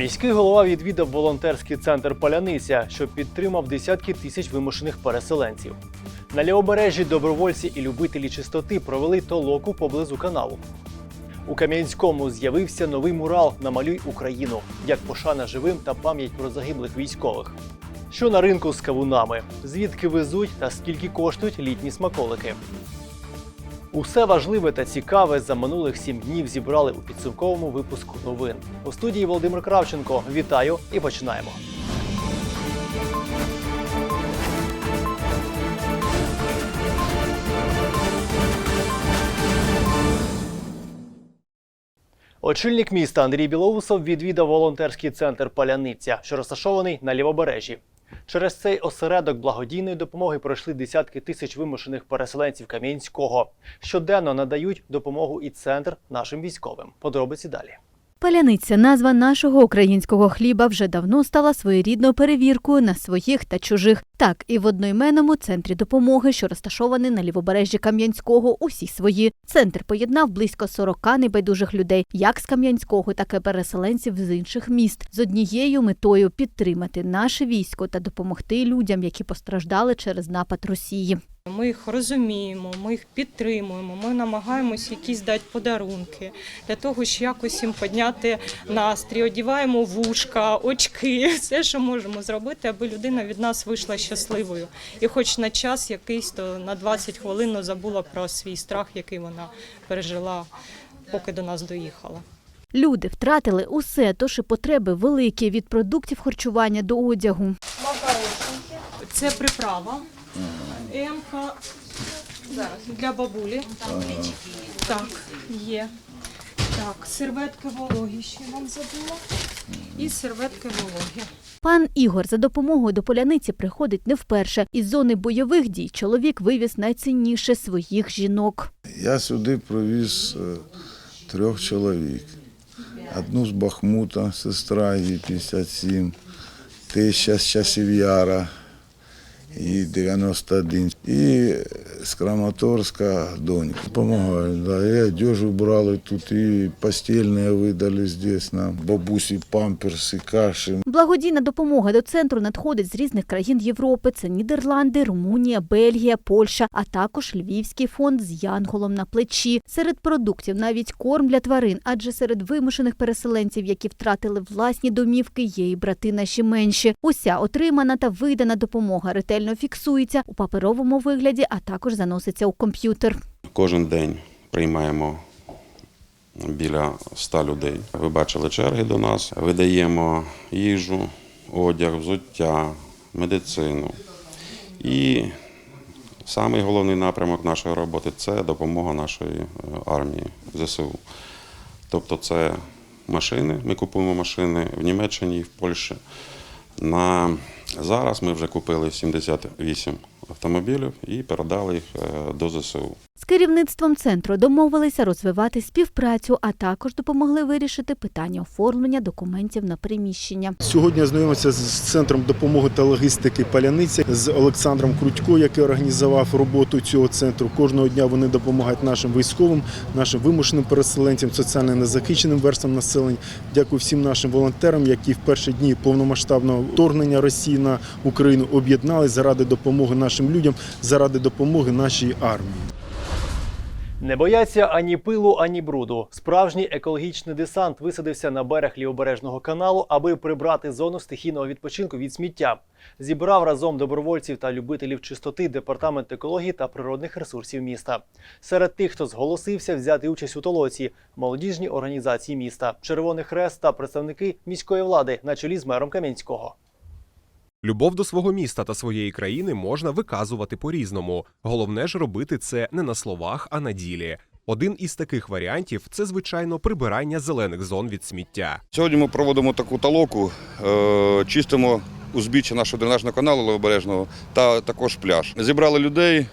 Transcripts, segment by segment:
Міський голова відвідав волонтерський центр Поляниця, що підтримав десятки тисяч вимушених переселенців. На лівобережжі добровольці і любителі чистоти провели толоку поблизу каналу. У Кам'янському з'явився новий мурал Намалюй Україну як пошана живим та пам'ять про загиблих військових. Що на ринку з кавунами, звідки везуть та скільки коштують літні смаколики. Усе важливе та цікаве за минулих сім днів зібрали у підсумковому випуску новин. У студії Володимир Кравченко. Вітаю і починаємо. Очільник міста Андрій Білоусов відвідав волонтерський центр Паляниця, що розташований на лівобережжі. Через цей осередок благодійної допомоги пройшли десятки тисяч вимушених переселенців Кам'янського. Щоденно надають допомогу і центр нашим військовим. Подробиці далі. Паляниця, назва нашого українського хліба, вже давно стала своєрідною перевіркою на своїх та чужих. Так, і в одноіменному центрі допомоги, що розташований на лівобережжі Кам'янського, усі свої. Центр поєднав близько 40 небайдужих людей, як з Кам'янського, так і переселенців з інших міст, з однією метою підтримати наше військо та допомогти людям, які постраждали через напад Росії. Ми їх розуміємо, ми їх підтримуємо, ми намагаємось якісь дати подарунки для того, щоб якось їм підняти настрій, одіваємо вушка, очки, все, що можемо зробити, аби людина від нас вийшла щасливою. І хоч на час якийсь, то на 20 хвилин ну, забула про свій страх, який вона пережила, поки до нас доїхала. Люди втратили усе, тож і потреби великі від продуктів харчування до одягу. Це приправа. Емка для бабулі. Так, є. Так, серветки вологі ще вам забула. І серветки вологі. Пан Ігор за допомогою до поляниці приходить не вперше. Із зони бойових дій чоловік вивіз найцінніше своїх жінок. Я сюди привіз е, трьох чоловік. Одну з Бахмута, сестра їй 57, теща з часів Яра, їй 91. І з Краматорська донька. Помагають. Да. І одежу брали тут, і постільне видали здесь нам. Бабусі памперси, каші. Благодійна допомога до центру надходить з різних країн Європи. Це Нідерланди, Румунія, Бельгія, Польща, а також Львівський фонд з янголом на плечі. Серед продуктів навіть корм для тварин, адже серед вимушених переселенців, які втратили власні домівки, є і брати наші менші. Уся отримана та видана допомога ретельно фіксується у паперовому вигляді, а також заноситься у комп'ютер. Кожен день приймаємо біля 100 людей. Ви бачили черги до нас. Видаємо їжу, одяг, взуття, медицину. І самий головний напрямок нашої роботи це допомога нашої е, армії ЗСУ. Тобто це машини. Ми купуємо машини в Німеччині і в Польщі. На зараз ми вже купили 78 автомобілів і передали їх е, до ЗСУ. З керівництвом центру домовилися розвивати співпрацю, а також допомогли вирішити питання оформлення документів на приміщення. Сьогодні знайомимося з центром допомоги та логістики Паляниця з Олександром Крутько, який організував роботу цього центру. Кожного дня вони допомагають нашим військовим, нашим вимушеним переселенцям, соціально незахищеним верствам населення. Дякую всім нашим волонтерам, які в перші дні повномасштабного вторгнення Росії на Україну об'єднались заради допомоги нашим людям, заради допомоги нашій армії. Не бояться ані пилу, ані бруду. Справжній екологічний десант висадився на берег лівобережного каналу, аби прибрати зону стихійного відпочинку від сміття. Зібрав разом добровольців та любителів чистоти департамент екології та природних ресурсів міста. Серед тих, хто зголосився взяти участь у толоці, молодіжні організації міста, Червоний Хрест та представники міської влади на чолі з мером Кам'янського. Любов до свого міста та своєї країни можна виказувати по-різному. Головне ж робити це не на словах, а на ділі. Один із таких варіантів це звичайно прибирання зелених зон від сміття. Сьогодні ми проводимо таку талоку, е, чистимо узбіччя нашого дренажного каналу левобережного та також пляж. Зібрали людей,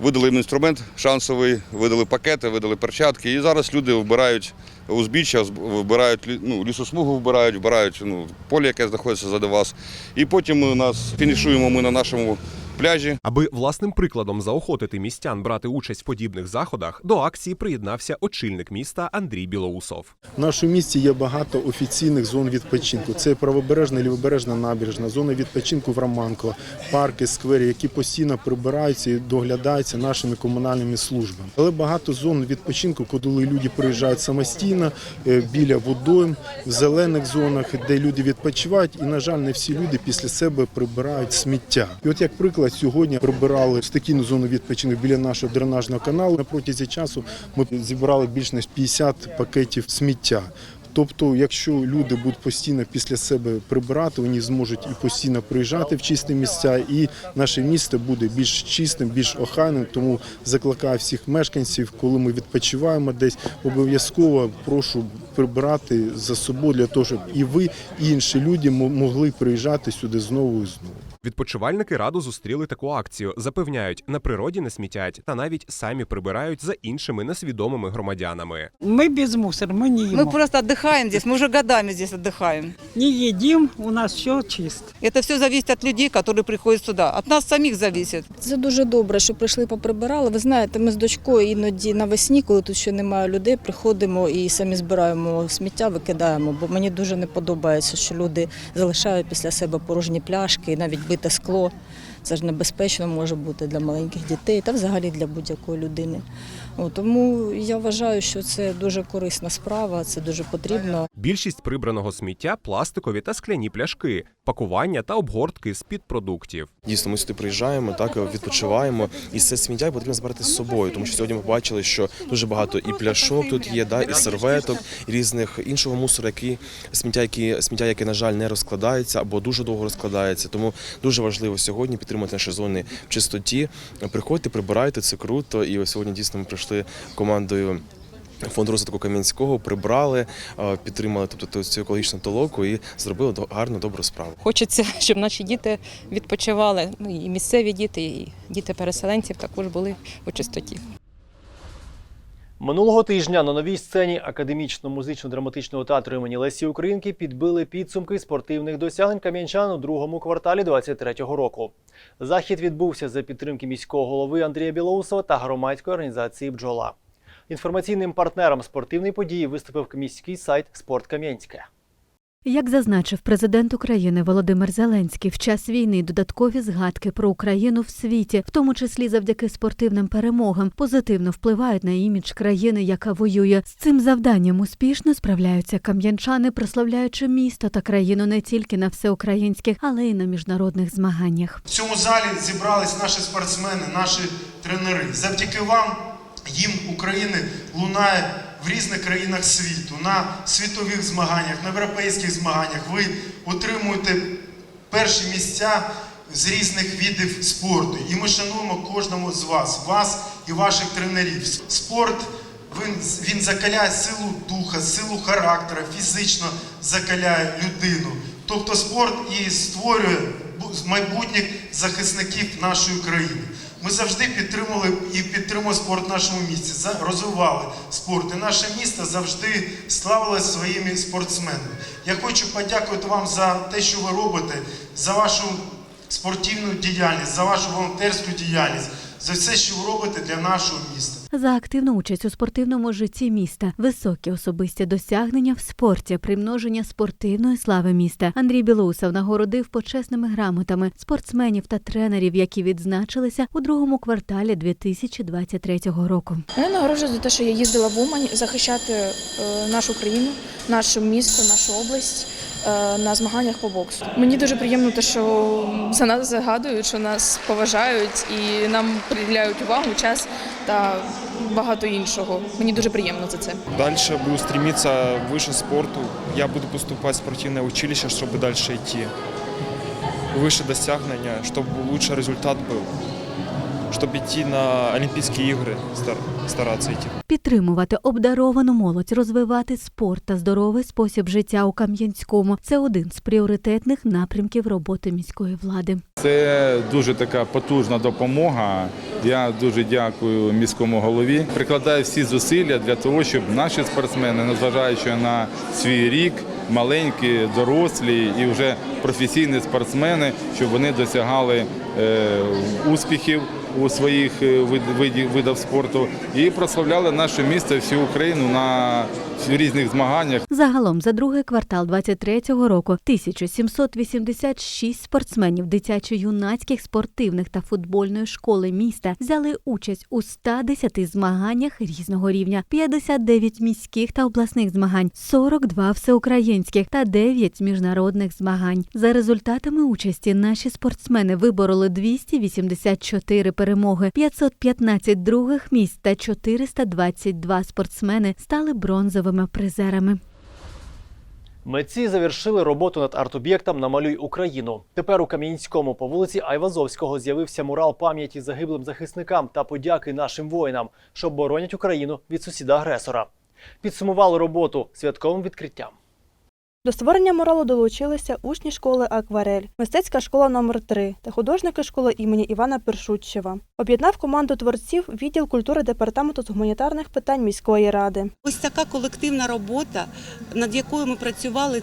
видали їм інструмент шансовий, видали пакети, видали перчатки. І зараз люди вбирають узбіччя, зб- вбирають ну, лісосмугу, вбирають, вбирають ну, поле, яке знаходиться за вас. І потім у нас фінішуємо ми на нашому пляжі. Аби власним прикладом заохотити містян брати участь в подібних заходах, до акції приєднався очільник міста Андрій Білоусов. В нашому місті є багато офіційних зон відпочинку. Це правобережна, лівобережна набережна, зона відпочинку в Романково, парки, сквери, які постійно прибираються і доглядаються нашими комунальними службами. Але багато зон відпочинку, коли люди приїжджають самостійно е, біля водойм, в зелених зонах, де люди відпочивають, і на жаль, не всі люди після себе прибирають сміття. І от як приклад, сьогодні прибирали стихійну зону відпочинку біля нашого дренажного каналу. На протязі часу ми зібрали більш ніж 50 пакетів сміття. Тобто, якщо люди будуть постійно після себе прибирати, вони зможуть і постійно приїжджати в чисті місця, і наше місто буде більш чистим, більш охайним. Тому закликаю всіх мешканців, коли ми відпочиваємо десь, обов'язково прошу прибирати за собою для того, щоб і ви, і інші люди мо- могли приїжджати сюди знову і знову. Відпочивальники раду зустріли таку акцію. Запевняють, на природі не смітять та навіть самі прибирають за іншими несвідомими громадянами. Мы без мусора, мы не Мы едим. просто отдыхаем здесь, мы уже годами здесь отдыхаем. Не едим, у нас все чисто. Это все зависит от людей, которые приходят сюда. От нас самих зависит. Це дуже добре, що прийшли поприбирали. Ви знаєте, ми з дочкою іноді навесні, коли тут ще немає людей, приходимо і самі збираємо сміття, викидаємо. Бо мені дуже не подобається, що люди залишають після себе порожні пляшки і навіть бите скло. Це ж небезпечно може бути для маленьких дітей та взагалі для будь-якої людини. О, тому я вважаю, що це дуже корисна справа, це дуже потрібно. Більшість прибраного сміття пластикові та скляні пляшки, пакування та обгортки з під продуктів. Дійсно, ми сюди приїжджаємо, так відпочиваємо, і це сміття потрібно збирати з собою, тому що сьогодні ми побачили, що дуже багато і пляшок тут є, да, і серветок, і різних іншого мусору, які сміття, які сміття, яке на жаль не розкладається або дуже довго розкладається. Тому дуже важливо сьогодні підтримати наші зони в чистоті. Приходьте, прибирайте, це круто. І ось сьогодні дійсно ми прийшли командою. Фонд розвитку Кам'янського прибрали, підтримали тобто цю екологічну толоку і зробили гарну добру справу. Хочеться, щоб наші діти відпочивали. Ну і місцеві діти, і діти переселенців також були у чистоті. Минулого тижня на новій сцені академічно-музично-драматичного театру імені Лесі Українки підбили підсумки спортивних досягнень кам'янчан у другому кварталі 2023 року. Захід відбувся за підтримки міського голови Андрія Білоусова та громадської організації Бджола. Інформаційним партнером спортивної події виступив міський сайт Спорт Кам'янське. Як зазначив президент України Володимир Зеленський, в час війни додаткові згадки про Україну в світі, в тому числі завдяки спортивним перемогам, позитивно впливають на імідж країни, яка воює. З цим завданням успішно справляються кам'янчани, прославляючи місто та країну не тільки на всеукраїнських, але й на міжнародних змаганнях. В цьому залі зібрались наші спортсмени, наші тренери. Завдяки вам їм України лунає в різних країнах світу, на світових змаганнях, на європейських змаганнях. Ви отримуєте перші місця з різних видів спорту. І ми шануємо кожному з вас, вас і ваших тренерів. Спорт він, він закаляє силу духа, силу характера, фізично закаляє людину. Тобто спорт і створює бу- майбутніх захисників нашої країни. Ми завжди підтримували і підтримуємо спорт в нашому місті, розвивали спорт. І наше місто завжди славилось своїми спортсменами. Я хочу подякувати вам за те, що ви робите, за вашу спортивну діяльність, за вашу волонтерську діяльність, за все, що ви робите для нашого міста. За активну участь у спортивному житті міста, високі особисті досягнення в спорті, примноження спортивної слави міста. Андрій Білоусов нагородив почесними грамотами спортсменів та тренерів, які відзначилися у другому кварталі 2023 року. Я нагороджую за те, що я їздила в Умань захищати е, нашу країну, наше місто, нашу область на змаганнях по боксу. Мені дуже приємно те, що за нас загадують, що нас поважають і нам приділяють увагу, час та багато іншого. Мені дуже приємно за це. Дальше буду стремиться выше спорту. Я буду поступать в спортивное училище, чтобы дальше идти. Выше достигнения, чтобы лучший результат был. Чтобы идти на Олимпийские игры, стар- стараться идти. Підтримувати обдаровану молодь, розвивати спорт та здоровий спосіб життя у Кам'янському це один з пріоритетних напрямків роботи міської влади. Це дуже така потужна допомога. Я дуже дякую міському голові. Прикладаю всі зусилля для того, щоб наші спортсмени, незважаючи на свій рік, маленькі, дорослі і вже професійні спортсмени, щоб вони досягали е, успіхів у своїх видів вид- виді- видах спорту і прославляли наше місто, всю Україну на різних змаганнях. Загалом за другий квартал 23-го року 1786 спортсменів дитячо-юнацьких спортивних та футбольної школи міста взяли участь у 110 змаганнях різного рівня, 59 міських та обласних змагань, 42 всеукраїнських та 9 міжнародних змагань. За результатами участі наші спортсмени вибороли 284 перемоги, 515 других місць та 422 спортсмени стали бронзовими призерами. Митці завершили роботу над арт-об'єктом Намалюй Україну. Тепер у Кам'янському по вулиці Айвазовського з'явився мурал пам'яті загиблим захисникам та подяки нашим воїнам, що боронять Україну від сусіда-агресора. Підсумували роботу святковим відкриттям. До створення муралу долучилися учні школи Акварель, мистецька школа номер 3 та художники школи імені Івана Першутчева. Об'єднав команду творців відділ культури департаменту з гуманітарних питань міської ради. Ось така колективна робота, над якою ми працювали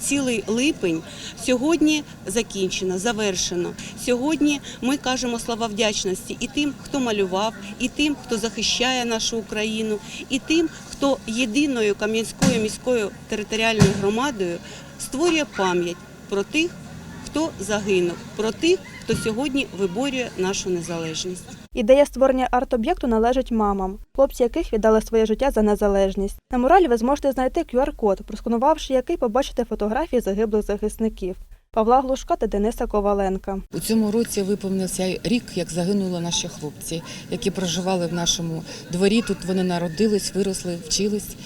цілий липень, сьогодні закінчена, завершено. Сьогодні ми кажемо слова вдячності і тим, хто малював, і тим, хто захищає нашу Україну, і тим, хто єдиною Кам'янською міською територіальною громадою створює пам'ять про тих, хто загинув, про тих, хто сьогодні виборює нашу незалежність. Ідея створення арт-об'єкту належить мамам, хлопці яких віддали своє життя за незалежність. На муралі ви зможете знайти QR-код, просканувавши який побачите фотографії загиблих захисників Павла Глушка та Дениса Коваленка. У цьому році виповнився рік, як загинули наші хлопці, які проживали в нашому дворі. Тут вони народились, виросли, вчились.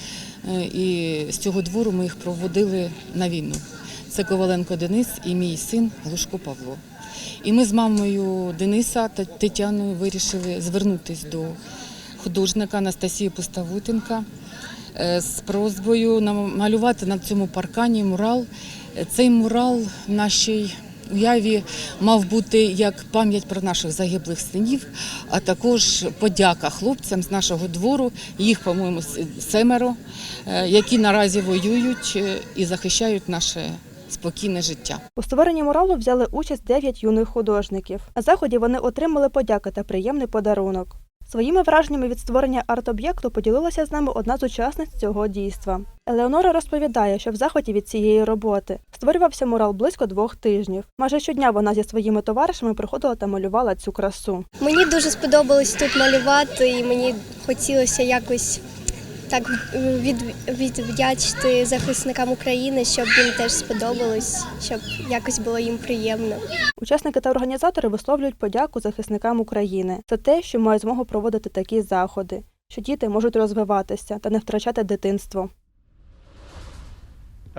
Е, І з цього двору ми їх проводили на війну. Це Коваленко Денис і мій син Глушко Павло. І ми з мамою Дениса та Тетяною вирішили звернутися до художника Анастасії Пуставутенка е, з просьбою намалювати на цьому паркані мурал. Е, Цей мурал нашій уяві мав бути як пам'ять про наших загиблих синів, а також подяка хлопцям з нашого двору. Їх, по-моєму, семеро, е, які наразі воюють е, і захищають наше спокійне життя. У створенні муралу взяли участь 9 юних художників. На заході вони отримали подяки та приємний подарунок. Своїми враженнями від створення арт-об'єкту поділилася з нами одна з учасниць цього дійства. Елеонора розповідає, що в заході від цієї роботи створювався мурал близько двох тижнів. Майже щодня вона зі своїми товаришами приходила та малювала цю красу. Мені дуже сподобалось тут малювати, і мені хотілося якось так від, відвдячити захисникам України, щоб їм теж сподобалось, щоб якось було їм приємно. Учасники та організатори висловлюють подяку захисникам України за те, що мають змогу проводити такі заходи, що діти можуть розвиватися та не втрачати дитинство.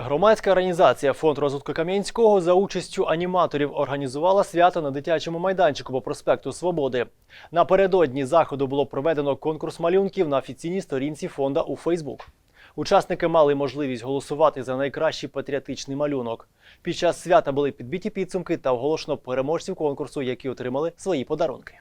Громадська організація Фонд розвитку Кам'янського за участю аніматорів організувала свято на дитячому майданчику по проспекту Свободи. Напередодні заходу було проведено конкурс малюнків на офіційній сторінці фонда у Фейсбук. Учасники мали можливість голосувати за найкращий патріотичний малюнок. Під час свята були підбиті підсумки та оголошено переможців конкурсу, які отримали свої подарунки.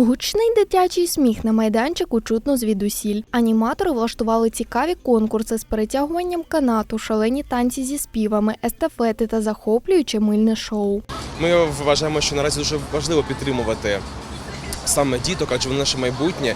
Гучний дитячий сміх на майданчику чутно звідусіль. Аніматори влаштували цікаві конкурси з перетягуванням канату, шалені танці зі співами, естафети та захоплююче мильне шоу. Ми вважаємо, що наразі дуже важливо підтримувати саме діток, адже вони наше майбутнє.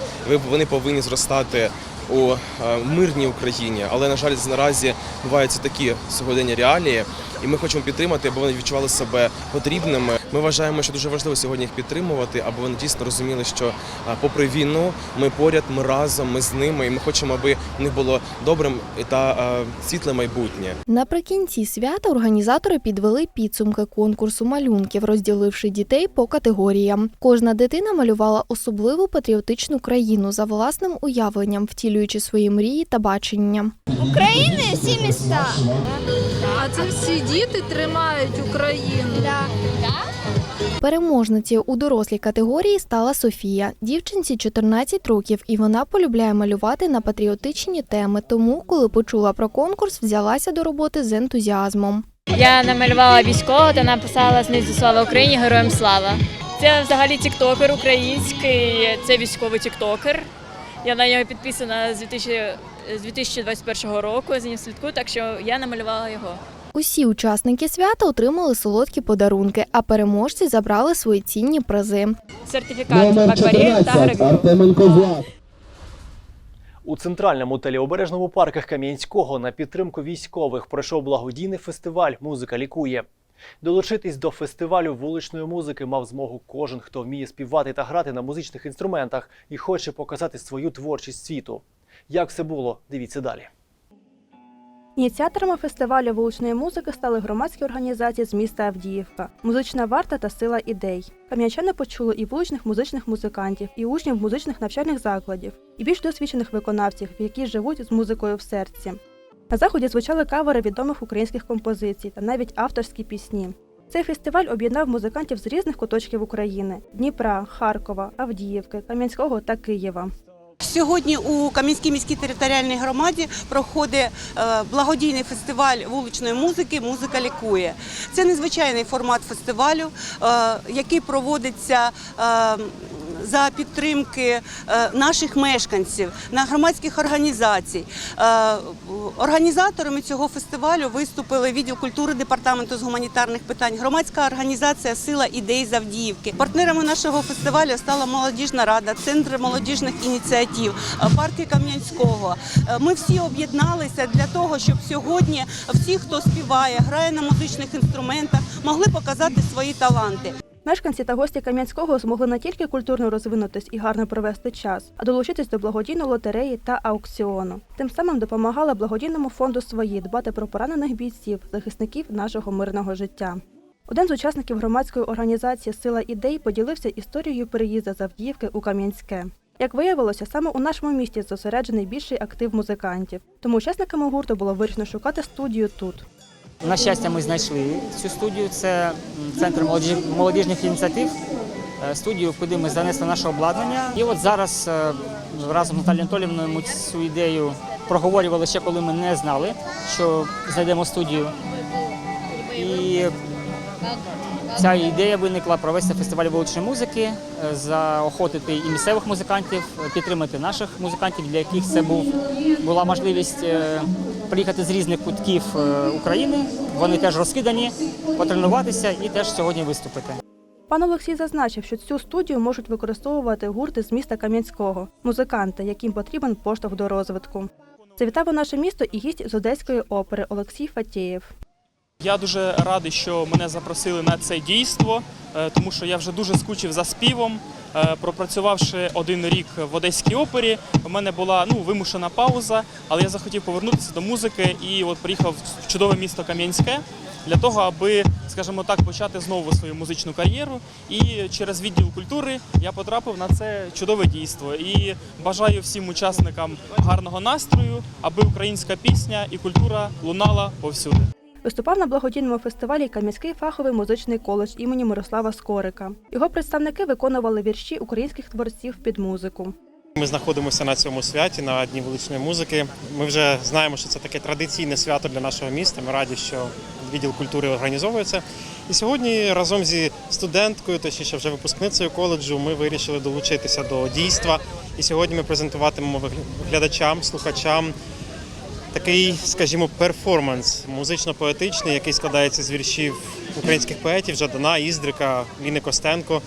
Вони повинні зростати у е, мирній Україні. Але на жаль, наразі буваються такі сьогодення реалії, і ми хочемо підтримати, аби вони відчували себе потрібними. Ми вважаємо, що дуже важливо сьогодні їх підтримувати, аби вони дійсно розуміли, що попри війну ми поряд, ми разом, ми з ними, і ми хочемо, аби в них було добрим та світле майбутнє. Наприкінці свята організатори підвели підсумки конкурсу малюнків, розділивши дітей по категоріям. Кожна дитина малювала особливу патріотичну країну за власним уявленням, втілюючи свої мрії та бачення. України всі міста. А це всі діти тримають Україну. Переможницею у дорослій категорії стала Софія. Дівчинці 14 років, і вона полюбляє малювати на патріотичні теми. Тому, коли почула про конкурс, взялася до роботи з ентузіазмом. Я намалювала військового та написала знизу слава Україні, героям слава. Це взагалі тіктокер український, це військовий тіктокер. Я на нього підписана з 2000 з 2021 року. За ним слідкую, так що я намалювала його. Усі учасники свята отримали солодкі подарунки, а переможці забрали свої цінні призи. Сертифікат акварель та гравюр. У центральному та лівобережному парках Кам'янського на підтримку військових пройшов благодійний фестиваль Музика лікує. Долучитись до фестивалю вуличної музики мав змогу кожен, хто вміє співати та грати на музичних інструментах і хоче показати свою творчість світу. Як все було, дивіться далі. Ініціаторами фестивалю вуличної музики стали громадські організації з міста Авдіївка, музична варта та сила ідей. Кам'янчани почули і вуличних музичних музикантів, і учнів музичних навчальних закладів, і більш досвідчених виконавців, які живуть з музикою в серці. На заході звучали кавери відомих українських композицій та навіть авторські пісні. Цей фестиваль об'єднав музикантів з різних куточків України: Дніпра, Харкова, Авдіївки, Кам'янського та Києва. Сьогодні у Кам'янській міській територіальній громаді проходить е, благодійний фестиваль вуличної музики Музика лікує. Це незвичайний формат фестивалю, е, який проводиться е, за підтримки е, наших мешканців, на громадських організацій. Е, Організаторами цього фестивалю виступили відділ культури департаменту з гуманітарних питань, громадська організація Сила ідей з Авдіївки. Партнерами нашого фестивалю стала молодіжна рада, центр молодіжних ініціатив, е, парки Кам'янського. Ми всі об'єдналися для того, щоб сьогодні всі, хто співає, грає на музичних інструментах, могли показати свої таланти. Мешканці та гості Кам'янського змогли не тільки культурно розвинутись і гарно провести час, а долучитись до благодійної лотереї та аукціону. Тим самим допомагали благодійному фонду свої дбати про поранених бійців, захисників нашого мирного життя. Один з учасників громадської організації Сила ідей поділився історією переїзду з Авдіївки у Кам'янське. Як виявилося, саме у нашому місті зосереджений більший актив музикантів. Тому учасниками гурту було вирішено шукати студію тут. На щастя, ми знайшли цю студію. Це центр молоді- молодіжних ініціатив. Е, Студію, куди ми занесли наше обладнання. І от зараз е, разом з Наталією Анатолівною ми цю ідею проговорювали ще, коли ми не знали, що знайдемо студію. І ця ідея виникла провести фестиваль вуличної музики, е, заохотити і місцевих музикантів, е, підтримати наших музикантів, для яких це був була можливість е, приїхати з різних кутків України. Вони теж розкидані, потренуватися і теж сьогодні виступити. Пан Олексій зазначив, що цю студію можуть використовувати гурти з міста Кам'янського, музиканти, яким потрібен поштовх до розвитку. Завітав у наше місто і гість з Одеської опери Олексій Фатєєв. Я дуже радий, що мене запросили на це дійство, е, тому що я вже дуже скучив за співом. Е, Пропрацювавши один рік в Одеській опері, у мене була ну вимушена пауза, але я захотів повернутися до музики і от приїхав в чудове місто Кам'янське для того, аби, скажімо так, почати знову свою музичну кар'єру. І через відділ культури я потрапив на це чудове дійство. І бажаю всім учасникам гарного настрою, аби українська пісня і культура лунала повсюди. Виступав на благодійному фестивалі Кам'янський фаховий музичний коледж імені Мирослава Скорика. Його представники виконували вірші українських творців під музику. Ми знаходимося на цьому святі на Дні вуличної музики. Ми вже знаємо, що це таке традиційне свято для нашого міста. Ми раді, що відділ культури організовує це. І сьогодні разом зі студенткою, точніше вже випускницею коледжу, ми вирішили долучитися до дійства. І сьогодні ми презентуватимемо глядачам, слухачам такий, скажімо, перформанс музично-поетичний, який складається з віршів українських поетів Жадана, Іздрика, Ліни Костенко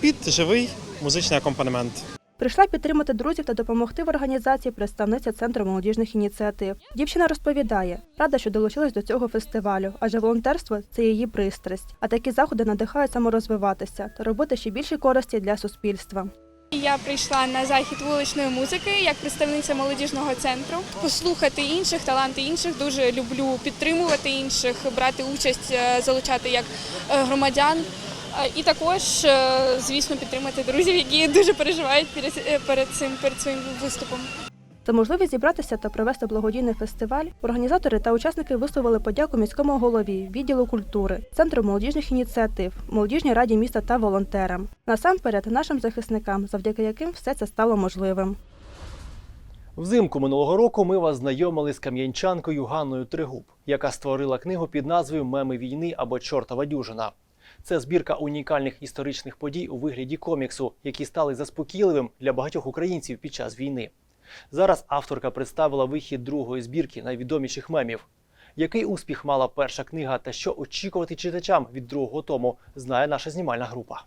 під живий музичний акомпанемент. Прийшла підтримати друзів та допомогти в організації представниця центру молодіжних ініціатив. Дівчина розповідає, рада, що долучилась до цього фестивалю, адже волонтерство це її пристрасть. А такі заходи надихають саморозвиватися та робити ще більше користі для суспільства. Я прийшла на захід вуличної музики як представниця молодіжного центру. Послухати інших, таланти інших. Дуже люблю підтримувати інших, брати участь, е, залучати як е, громадян. Е, І також, звісно, підтримати друзів, які дуже переживають перед цим перед своїм виступом. За можливість зібратися та провести благодійний фестиваль організатори та учасники висловили подяку міському голові, відділу культури, центру молодіжних ініціатив, молодіжній раді міста та волонтерам. Насамперед нашим захисникам, завдяки яким все це стало можливим. Взимку минулого року ми вас знайомили з кам'янчанкою Ганною Тригуб, яка створила книгу під назвою Меми війни або Чортова дюжина. Це збірка унікальних історичних подій у вигляді коміксу, які стали заспокійливим для багатьох українців під час війни. Зараз авторка представила вихід другої збірки найвідоміших мемів. Який успіх мала перша книга та що очікувати читачам від другого тому, знає наша знімальна група.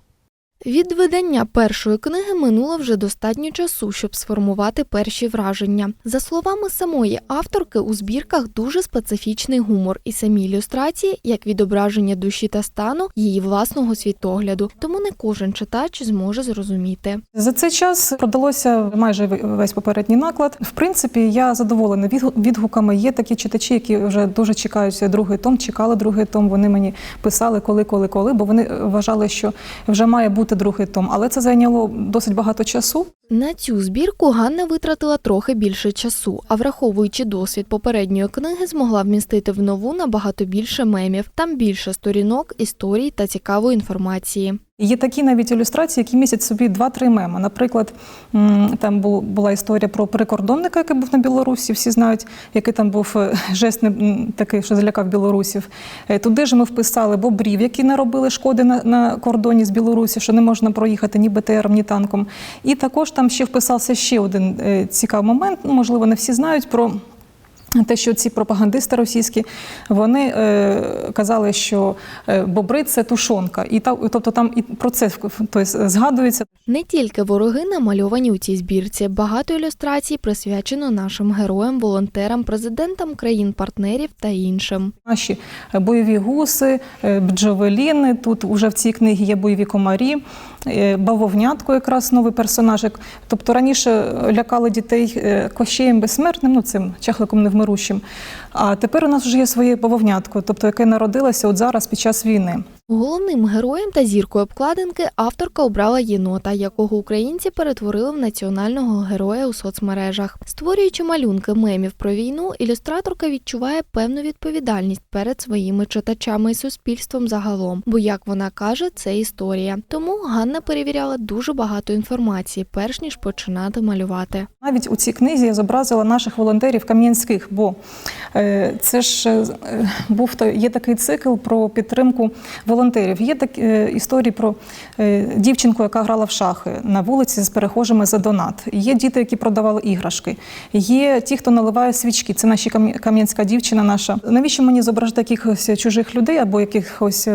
Від видання першої книги минуло вже достатньо часу, щоб сформувати перші враження. За словами самої авторки, у збірках дуже специфічний гумор і самі ілюстрації як відображення душі та стану її власного світогляду, тому не кожен читач зможе зрозуміти. За цей час продалося майже весь попередній наклад. В принципі, я задоволена відгуками. Є такі читачі, які вже дуже чекають другий том, чекали другий том. Вони мені писали коли, коли, коли, бо вони вважали, що вже має бути другий том. Але це зайняло досить багато часу. На цю збірку Ганна витратила трохи більше часу, а враховуючи досвід попередньої книги, змогла вмістити в нову набагато більше мемів. Там більше сторінок, історій та цікавої інформації. Є такі навіть ілюстрації, які містять собі два-три меми. Наприклад, там була історія про прикордонника, який був на Білорусі. Всі знають, який там був е, жест такий, що залякав білорусів. Е, Туди ж ми вписали бобрів, які наробили шкоди на, на кордоні з Білорусі, що не можна проїхати ні БТРом, ні танком. І також там ще вписався ще один е, цікавий момент. Можливо, не всі знають про. Те, що ці пропагандисти російські вони е, казали, що е, бобри це тушонка, і та тобто там і про це тобто, згадується. Не тільки вороги намальовані у цій збірці. Багато ілюстрацій присвячено нашим героям, волонтерам, президентам країн-партнерів та іншим. Наші бойові гуси, е, бджовеліни. Тут вже в цій книгі є бойові комарі. е, Бавовнятко, якраз новий персонаж. Як- Тобто раніше лякали дітей е, кощеєм безсмертним, ну цим чахликом невмирущим. А тепер у нас вже є своє бавовнятко, тобто яке народилося от зараз під час війни. Головним героєм та зіркою обкладинки авторка обрала єнота, якого українці перетворили в національного героя у соцмережах. Створюючи малюнки мемів про війну, ілюстраторка відчуває певну відповідальність перед своїми читачами і суспільством загалом. Бо, як вона каже, це історія. Тому Ганна перевіряла дуже багато інформації, перш ніж починати малювати. Навіть у цій книзі я зобразила наших волонтерів кам'янських, бо е, це ж е, був то- є такий цикл про підтримку волонтерів. Є такі е, історії про е, дівчинку, яка грала в шахи на вулиці з перехожими за донат. Є діти, які продавали іграшки. Є ті, хто наливає свічки. Це наші кам'янська дівчина наша. Навіщо мені зображати якихось чужих людей або якихось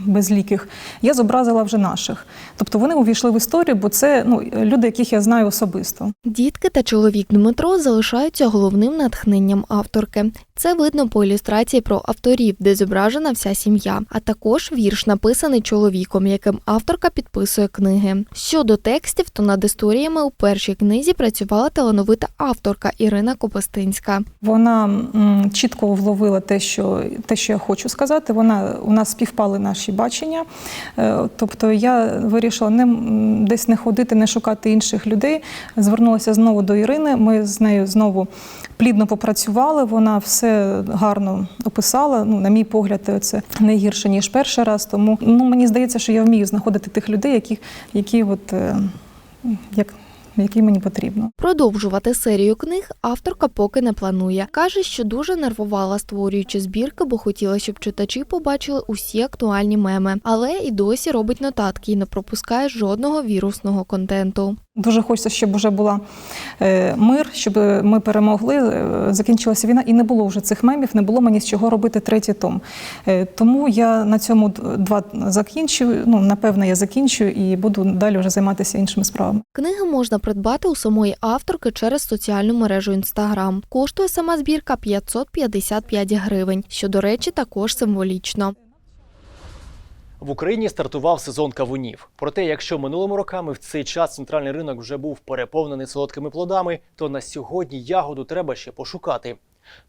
безліких? Я зобразила вже наших. Тобто вони увійшли в історію, бо це ну, люди, яких я знаю особисто. Дітки та чоловік Дмитро залишаються головним натхненням авторки. Це видно по ілюстрації про авторів, де зображена вся сім'я, а також вірш, написаний чоловіком, яким авторка підписує книги. Щодо текстів, то над історіями у першій книзі працювала талановита авторка Ірина Копостинська. Вона м, чітко вловила те, що те, що я хочу сказати. Вона у нас співпали наші бачення. Е, Тобто я вирішила не десь не ходити, не шукати інших людей. Звернулася знову до Ірини. Ми з нею знову плідно попрацювали. Вона все гарно описала. Ну, на мій погляд, це не гірше ніж перший раз. Тому ну мені здається, що я вмію знаходити тих людей, які, які от е, як, які мені потрібно. Продовжувати серію книг авторка поки не планує. Каже, що дуже нервувала, створюючи збірки, бо хотіла, щоб читачі побачили усі актуальні меми, але і досі робить нотатки і не пропускає жодного вірусного контенту. Дуже хочеться, щоб вже була е, мир, щоб ми перемогли. е, Закінчилася війна, і не було вже цих мемів, не було мені з чого робити третій том. Е, Тому я на цьому два закінчую. Ну напевне, я закінчую і буду далі вже займатися іншими справами. Книги можна придбати у самої авторки через соціальну мережу Інстаграм. Коштує сама збірка 555 гривень, що, до речі, також символічно. В Україні стартував сезон кавунів. Проте, якщо минулими роками в цей час центральний ринок вже був переповнений солодкими плодами, то на сьогодні ягоду треба ще пошукати.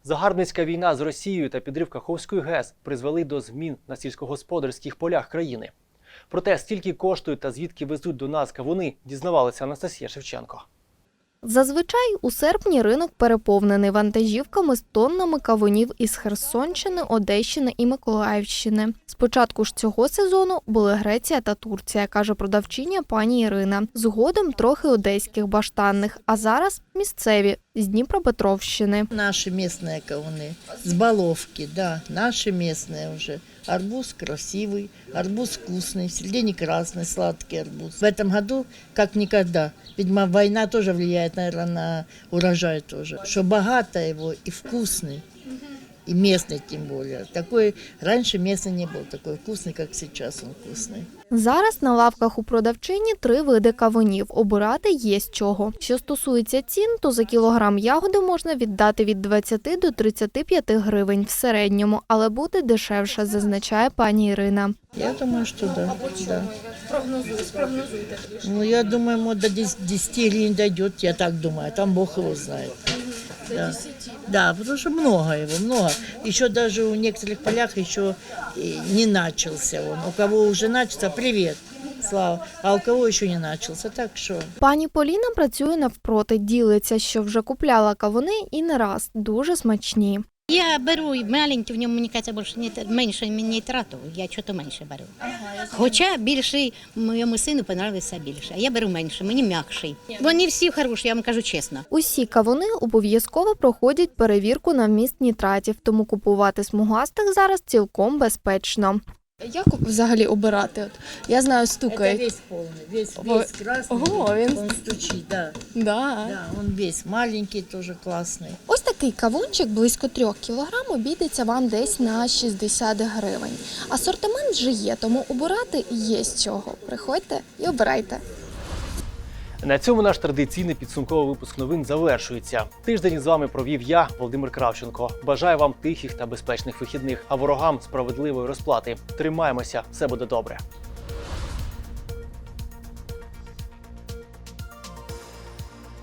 Загарбницька війна з Росією та підрив Каховської ГЕС призвели до змін на сільськогосподарських полях країни. Проте, скільки коштують та звідки везуть до нас кавуни, дізнавалася Анастасія Шевченко. Зазвичай у серпні ринок переповнений вантажівками з тоннами кавунів із Херсонщини, Одещини і Миколаївщини. Спочатку ж цього сезону були Греція та Турція, каже продавчиня пані Ірина. Згодом трохи одеських баштанних, а зараз місцеві з Дніпропетровщини. Наши местные кавуны. С Баловки, да. Наши местные уже. Арбуз красивый, арбуз вкусный, середине красный, сладкий арбуз. В этом году, как никогда, видимо, война тоже влияет, наверное, на урожай тоже. Что богато его и вкусный. И местный тем более. Такой раньше местный не был такой вкусный, как сейчас он вкусный. Зараз на лавках у продавчині три види кавунів. Обирати є з чого. Що стосується цін, то за кілограм ягоди можна віддати від 20 до 35 гривень в середньому, але буде дешевше, зазначає пані Ірина. Я думаю, что да. да. Ну, я думаю, может, до 10 10 гривен дойдет, я так думаю. Там Бог его знает. Да. да, потому что много его, много. Еще даже у некоторых полях еще не начался он. У кого уже начался, привет, Слава. А у кого ще не почався, так що Пані Поліна працює навпроти, ділиться, що вже купляла кавуни і не раз дуже смачні. Я беру маленький, маленькі, в ньому, мені каже, більше не, менше мені трату, я чого то менше беру. Хоча більший моєму сину понравився більше, а я беру менше, мені м'якший. Вони всі хороші, я вам кажу чесно. Усі кавуни обов'язково проходять перевірку на вміст нітратів, тому купувати смугастих зараз цілком безпечно. Як взагалі обирати? От я знаю, Это стукає. весь полный, весь, Ого, весь красный, ого, він- он стучит, да. Да. Да, он весь маленький, тоже классный. Ось такий кавунчик близько 3 кг обійдеться вам десь на 60 гривень. Асортимент вже є, тому обирати є з чого. Приходьте і обирайте. На цьому наш традиційний підсумковий випуск новин завершується. Тиждень з вами провів я, Володимир Кравченко. Бажаю вам тихих та безпечних вихідних, а ворогам справедливої розплати. Тримаємося, все буде добре.